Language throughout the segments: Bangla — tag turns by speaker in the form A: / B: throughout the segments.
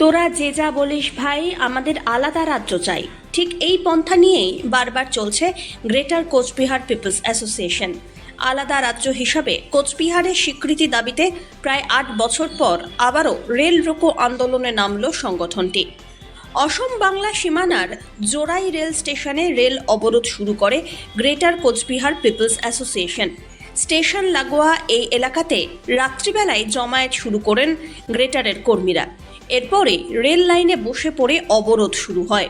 A: তোরা যে যা বলিস ভাই, আমাদের আলাদা রাজ্য চাই। ঠিক এই পন্থা নিয়েই বারবার চলছে গ্রেটার কোচবিহার পিপলস অ্যাসোসিয়েশন। আলাদা রাজ্য হিসাবে কোচবিহারের স্বীকৃতি দাবিতে প্রায় আট বছর পর আবারও রেল রোকো আন্দোলনে নামল সংগঠনটি। অসম বাংলা সীমানার জোড়াই রেল স্টেশনে রেল অবরোধ শুরু করে greater Cooch Behar peoples association. Station লাগোয়া এই এলাকাতে রাত্রিবেলায় জমায়েত শুরু করেন গ্রেটারের কর্মীরা। এরপরে রেল লাইনে বসে পড়ে অবরোধ শুরু হয়।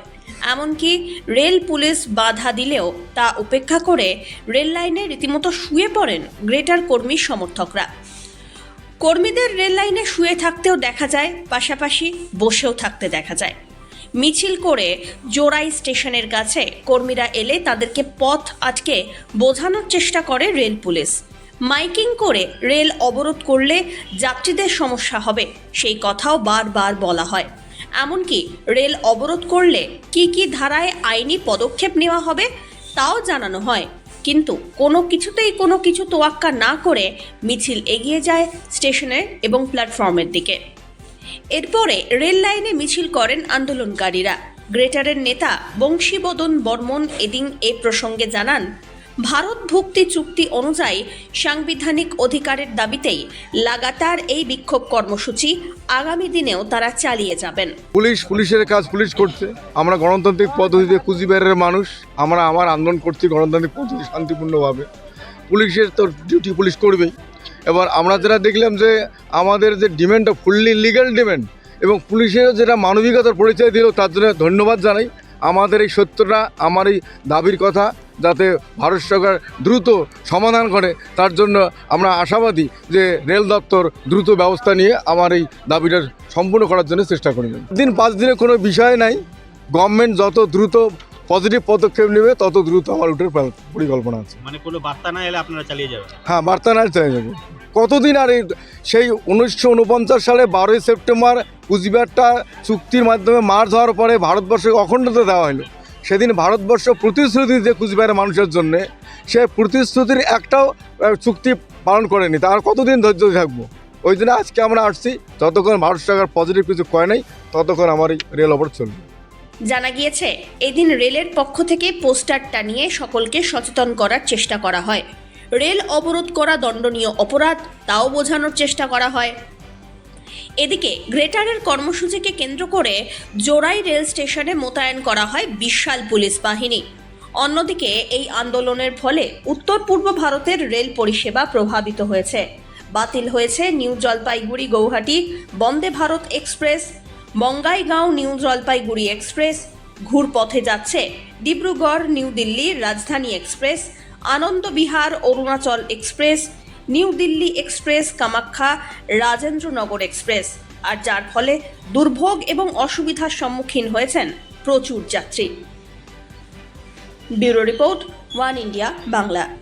A: এমনকি রেল পুলিশ বাধা দিলেও তা উপেক্ষা করে রেল লাইনে রীতিমতো শুয়ে পড়েন গ্রেটার কর্মী সমর্থকরা। কর্মীদের রেল লাইনে শুয়ে থাকতেও দেখা যায়, পাশাপাশি বসেও থাকতে দেখা যায়। মিছিল করে জোড়াই স্টেশনের কাছে কর্মীরা এলে তাদেরকে পথ আটকে বোঝানোর চেষ্টা করে রেল পুলিশ। মাইকিং করে রেল অবরোধ করলে যাত্রীদের সমস্যা হবে, সেই কথাও বারবার বলা হয়। এমনকি রেল অবরোধ করলে কি কি ধারায় আইনি পদক্ষেপ নেওয়া হবে, তাও জানানো হয়। কিন্তু কোনো কিছুতেই কোনো কিছু তোয়াক্কা না করে মিছিল এগিয়ে যায় স্টেশনের এবং প্ল্যাটফর্মের দিকে। এরপরে রেল লাইনে মিছিল করেন আন্দোলনকারীরা। গ্রেটারের নেতা বংশীবদন বর্মন এদিন এ প্রসঙ্গে জানান ভারত ভুক্তি চুক্তি অনুযায়ী সাংবিধানিক অধিকারের দাবিতেই লাগাতার এই বিক্ষোভ কর্মসূচি আগামী দিনেও তারা চালিয়ে যাবেন।
B: পুলিশ, পুলিশের কাজ পুলিশ করছে। আমরা গণতান্ত্রিক পদ্ধতিতে কুচবিহারের মানুষ। আমরা আমার আন্দোলন করছি গণতান্ত্রিক পদ্ধতি শান্তিপূর্ণভাবে। পুলিশের তো ডিউটি পুলিশ করবেই। এবার আমরা যেটা দেখলাম যে আমাদের যে ডিমান্ডটা ফুললি লিগ্যাল ডিমান্ড এবং পুলিশের যেটা মানবিকতার পরিচয় দিল, তার জন্য ধন্যবাদ জানাই। আমাদের এই সত্যটা, আমার এই দাবির কথা যাতে ভারত সরকার দ্রুত সমাধান করে তার জন্য আমরা আশাবাদী যে রেল দপ্তর দ্রুত ব্যবস্থা নিয়ে আমার এই দাবিটা সম্পূর্ণ করার জন্য চেষ্টা করবেন দিন পাঁচ দিনে কোনো বিষয় নাই। গভর্নমেন্ট যত দ্রুত পজিটিভ পদক্ষেপ নেবে তত দ্রুত আমার উঠে পরিকল্পনা আছে।
C: মানে কোনো বার্তা না এলে আপনারা চালিয়ে যাবেন?
B: হ্যাঁ বার্তা না চাই যাব। কতদিন আর এই সেই উনিশশো উনপঞ্চাশ সালে বারোই সেপ্টেম্বর কুচবিহারটা চুক্তির মাধ্যমে মার্চ হওয়ার পরে ভারতবর্ষকে অখণ্ডতা দেওয়া হলো। সেদিন ভারতবর্ষ প্রতিশ্রুতি যে কুচবিহারের মানুষের জন্য, সে প্রতিশ্রুতির একটাও চুক্তি পালন করেনি। তার কতদিন ধৈর্য থাকব? ওই জন্য আজকে আমরা আসছি, যতক্ষণ ভারত সরকার পজিটিভ কিছু করে নাই, ততক্ষণ আমার এই রেল অবরোধ চলবে।
A: জানা গিয়েছে, এদিন রেলের পক্ষ থেকে পোস্টার টানিয়ে সকলকে সচেতন করার চেষ্টা করা হয়। রেল অবরোধ করা দণ্ডনীয় অপরাধ, তাও বোঝানোর চেষ্টা করা হয়। এদিকে গ্রেটারের কর্মসূচিকে কেন্দ্র করে জোড়াই রেল স্টেশনে মোতায়েন করা হয় বিশাল পুলিশ বাহিনী। অন্যদিকে এই আন্দোলনের ফলে উত্তর পূর্ব ভারতের রেল পরিষেবা প্রভাবিত হয়েছে। বাতিল হয়েছে new Jalpaiguri Guwahati, Vande Bharat express, Bongaigaon new Jalpaiguri express, ঘুরপথে যাচ্ছে Dibrugarh, new Delhi, Rajdhani express, Anand Vihar, Arunachal express new Delhi express, Kamakhya, Rajendranagar express. আর যার ফলে দুর্ভোগ এবং অসুবিধার সম্মুখীন হয়েছেন প্রচুর যাত্রী। Bureau report, one India, Bangla.